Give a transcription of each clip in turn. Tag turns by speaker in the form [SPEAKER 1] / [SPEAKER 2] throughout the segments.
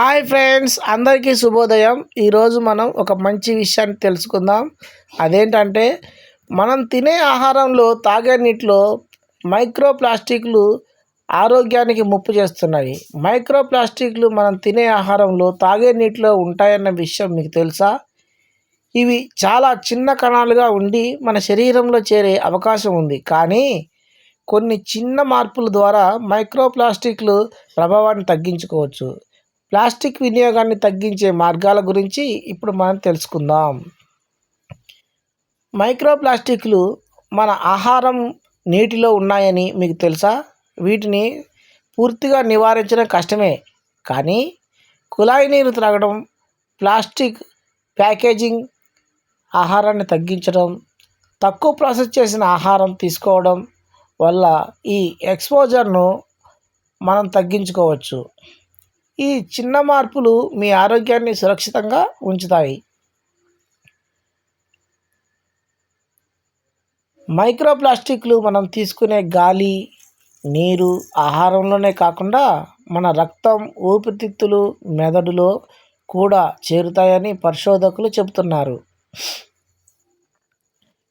[SPEAKER 1] Hi friends అందరికీ శుభోదయం. ఈరోజు మనం ఒక మంచి విషయాన్ని తెలుసుకుందాం. అదేంటంటే మనం తినే ఆహారంలో తాగే నీటిలో మైక్రో ప్లాస్టిక్లు ఆరోగ్యానికి ముప్పు చేస్తున్నాయి. మైక్రో ప్లాస్టిక్లు మనం తినే ఆహారంలో తాగే నీటిలో ఉంటాయన్న విషయం మీకు తెలుసా? ఇవి చాలా చిన్న కణాలుగా ఉండి మన శరీరంలో చేరే అవకాశం ఉంది. కానీ కొన్ని చిన్న మార్పుల ద్వారా మైక్రో ప్లాస్టిక్లు ప్రభావాన్ని తగ్గించుకోవచ్చు. ప్లాస్టిక్ వినియోగాన్ని తగ్గించే మార్గాల గురించి ఇప్పుడు మనం తెలుసుకుందాం. మైక్రో ప్లాస్టిక్లు మన ఆహారం నీటిలో ఉన్నాయని మీకు తెలుసా? వీటిని పూర్తిగా నివారించడం కష్టమే. కానీ కుళాయి నీరు త్రాగడం ప్లాస్టిక్ ప్యాకేజింగ్ ఆహారాన్ని తగ్గించడం తక్కువ ప్రాసెస్ చేసిన ఆహారం తీసుకోవడం వల్ల ఈ ఎక్స్పోజర్ను మనం తగ్గించుకోవచ్చు. ఈ చిన్న మార్పులు మీ ఆరోగ్యాన్ని సురక్షితంగా ఉంచుతాయి. మైక్రో ప్లాస్టిక్లు మనం తీసుకునే గాలి నీరు ఆహారంలోనే కాకుండా మన రక్తం ఊపిరితిత్తులు మెదడులో కూడా చేరుతాయని పరిశోధకులు చెబుతున్నారు.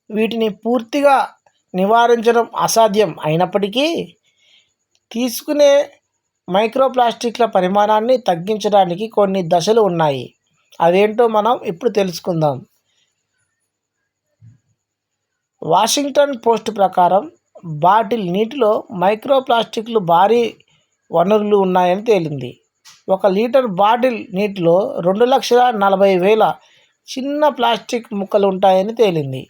[SPEAKER 1] వీటిని పూర్తిగా నివారించడం అసాధ్యం అయినప్పటికీ తీసుకునే మైక్రో ప్లాస్టిక్ల పరిమాణాన్ని తగ్గించడానికి కొన్ని దశలు ఉన్నాయి. అదేంటో మనం ఇప్పుడు తెలుసుకుందాం. వాషింగ్టన్ పోస్ట్ ప్రకారం బాటిల్ నీటిలో మైక్రో ప్లాస్టిక్లు భారీ వనరులు ఉన్నాయని తేలింది. ఒక లీటర్ బాటిల్ నీటిలో రెండు లక్షల నలభై వేల చిన్న ప్లాస్టిక్ ముక్కలు ఉంటాయని తేలింది.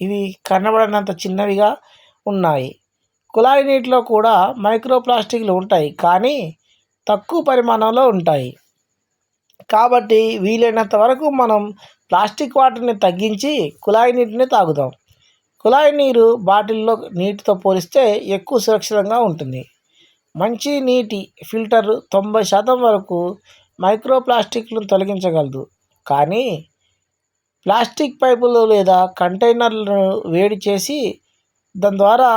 [SPEAKER 1] ఇవి కనబడినంత చిన్నవిగా ఉన్నాయి. కుళాయి నీటిలో కూడా మైక్రో ప్లాస్టిక్లు ఉంటాయి కానీ తక్కువ పరిమాణంలో ఉంటాయి. కాబట్టి వీలైనంత వరకు మనం ప్లాస్టిక్ వాటర్ని తగ్గించి కుళాయి నీటిని తాగుదాం. కుళాయి నీరు బాటిల్లో నీటితో పోలిస్తే ఎక్కువ సురక్షితంగా ఉంటుంది. మంచి నీటి ఫిల్టర్ తొంభై శాతం వరకు మైక్రోప్లాస్టిక్లను తొలగించగలదు. కానీ ప్లాస్టిక్ పైపులు లేదా కంటైనర్లను వేడి చేసి దాని ద్వారా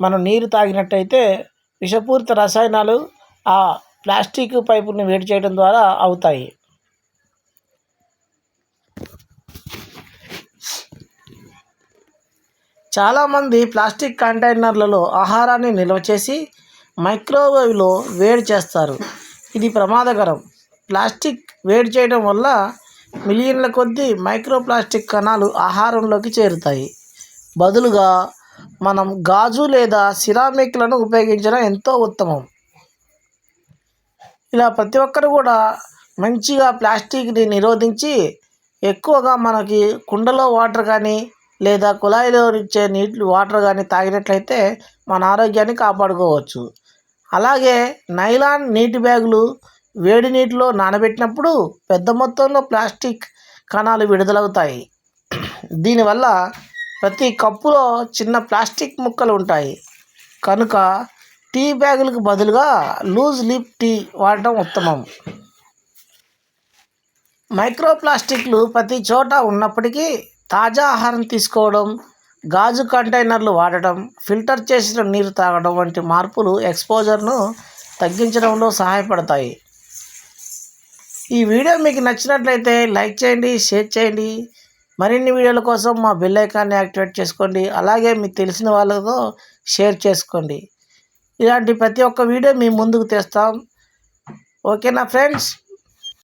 [SPEAKER 1] మనం నీరు తాగినట్టయితే విషపూరిత రసాయనాలు ఆ ప్లాస్టిక్ పైపుని వేడి చేయడం ద్వారా అవుతాయి. చాలామంది ప్లాస్టిక్ కంటైనర్లలో ఆహారాన్ని నిల్వ చేసి మైక్రోవేవ్లో వేడి చేస్తారు. ఇది ప్రమాదకరం. ప్లాస్టిక్ వేడి చేయడం వల్ల మిలియన్ల కొద్దీ మైక్రోప్లాస్టిక్ కణాలు ఆహారంలోకి చేరుతాయి. బదులుగా మనం గాజు లేదా సిరామిక్లను ఉపయోగించడం ఎంతో ఉత్తమం. ఇలా ప్రతి ఒక్కరు కూడా మంచిగా ప్లాస్టిక్ని నిరోధించి ఎక్కువగా మనకి కుండలో వాటర్ కానీ లేదా కుళాయిలో ఇచ్చే నీటి వాటర్ కానీ తాగినట్లయితే మన ఆరోగ్యాన్ని కాపాడుకోవచ్చు. అలాగే నైలాన్ నీటి బ్యాగులు వేడి నీటిలో నానబెట్టినప్పుడు పెద్ద మొత్తంలో ప్లాస్టిక్ కణాలు విడుదలవుతాయి. దీనివల్ల ప్రతి కప్పులో చిన్న ప్లాస్టిక్ ముక్కలు ఉంటాయి. కనుక టీ బ్యాగులకు బదులుగా లూజ్ లీప్ టీ వాడటం ఉత్తమం. మైక్రో ప్లాస్టిక్లు ప్రతి చోట ఉన్నప్పటికీ తాజా ఆహారం తీసుకోవడం గాజు కంటైనర్లు వాడటం ఫిల్టర్ చేసిన నీరు తాగడం వంటి మార్పులు ఎక్స్పోజర్ను తగ్గించడంలో సహాయపడతాయి. ఈ వీడియో మీకు నచ్చినట్లయితే లైక్ చేయండి షేర్ చేయండి. మరిన్ని వీడియోల కోసం మా బెల్ ఐకాన్ని యాక్టివేట్ చేసుకోండి. అలాగే మీకు తెలిసిన వాళ్ళతో షేర్ చేసుకోండి. ఇలాంటి ప్రతి ఒక్క వీడియో మీ ముందుకు తెస్తాం. ఓకేనా ఫ్రెండ్స్